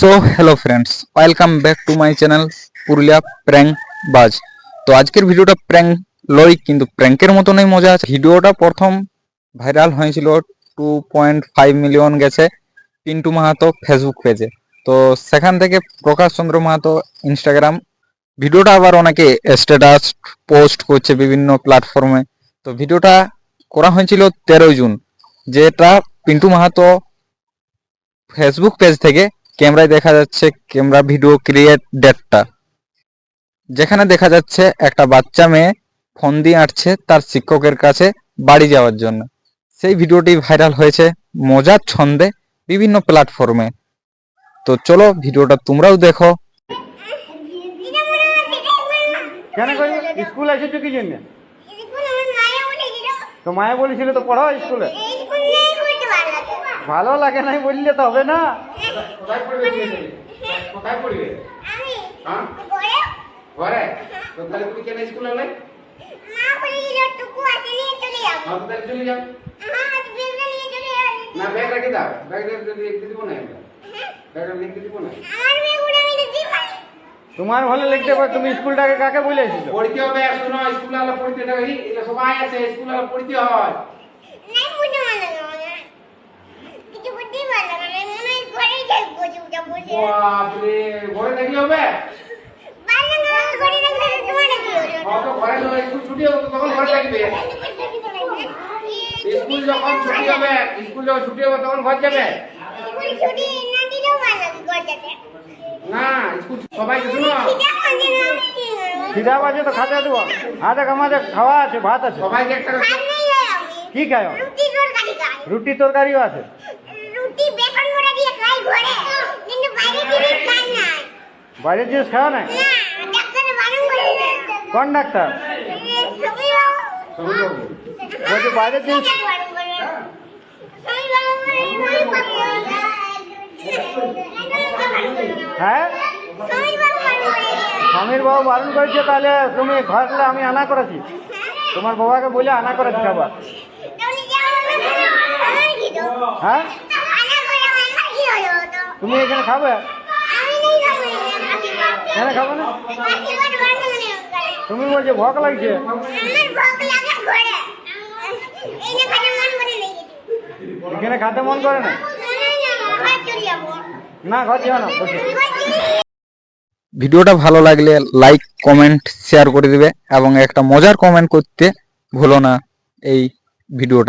So hello friends welcome back to my channel Purulia prank Baaz তো আজকের ভিডিওটা prank লই, কিন্তু প্র্যাঙ্কের মতনই মজা আছে। ভিডিওটা প্রথম ভাইরাল হয়েছিল টু পয়েন্ট ফাইভ মিলিয়ন গেছে পিন্টু মাহাতো ফেসবুক পেজে তো সেখান থেকে প্রকাশ চন্দ্র মাহাতো ইনস্টাগ্রাম ভিডিওটা আবার অনেকে স্ট্যাটাস পোস্ট করছে বিভিন্ন প্ল্যাটফর্মে তো ভিডিওটা করা হয়েছিল তেরোই জুন, যেটা পিন্টু মাহাতো ফেসবুক পেজ থেকে ক্যামেরায় দেখা যাচ্ছে ক্যামেরা ভিডিও ক্রিয়েট ডেটটা যেখানে দেখা যাচ্ছে একটা বাচ্চা মেয়ে ফোন দিয়ে আঁটছে তার শিক্ষকের কাছে বাড়ি যাওয়ার জন্য। সেই ভিডিওটি ভাইরাল হয়েছে মজার ছন্দে বিভিন্ন প্ল্যাটফর্মে। তো চলো ভিডিওটা তোমরাও দেখো। কেন কই স্কুল এসেছ কি জন্য? তো মায়া বলেছিল তো পড়ো স্কুলে। ভালো লাগে নাই বললে তো হবে না। কোথায় পড়বে তুমি কোথায় পড়বে? হ্যাঁ? ঘরে। তো তাহলে তুমি কেন স্কুলে হ্যাঁ চলে যাও। না ব্যাগ রেখে দাও। ব্যাগ রেখে দিব না আমরা ব্যাগটা লিখতে দিব না। তোমার ভালো লিখতে পারো তুমি স্কুলটাকে কাকে বলেছিল পড়তে হবে শোনো স্কুলে আলো পড়তে হবে সবাই আছে স্কুলে আলো পড়তে হয়। বাপরে ঘরে থাকলে হবে? হ্যাঁ তো ঘরে স্কুল ছুটি হবে তখন ঘরে থাকবে। স্কুল যখন ছুটি হবে স্কুল যখন ছুটি হবে তখন ঘর যাবে? না স্কুল সবাইকে শোনো। খিদা বাজে তো খাতে দেবো। হাতে আমাদের খাওয়া আছে ভাত আছে। সবাইকে একটা কি খায় রুটি তরকারি খাই। রুটি তরকারিও আছে রুটি বেসন করে দিয়ে খাই ঘরে কিন্তু বাইরে দিয়ে খাই না বাইরের জিনিস খাওয়া না কোন ডাক্তার? বলছে বাইরের জিনিস হ্যাঁ? স্বামীর বাবু বারণ করেছে তাহলে তুমি ঘরলে আমি আনা করেছি। তোমার বাবাকে বলে আনা করেছি খাবার। হ্যাঁ? তুমি এখানে খাব? এখানে খাবে না? তুমি বলছো ভোগ লাগছে। এখানে খাতে মন করে না? না ঘর যেও না ভিডিওটা ভালো লাগলে লাইক কমেন্ট শেয়ার করে দিবে এবং একটা মজার কমেন্ট করতে ভুলো না এই ভিডিওটাই।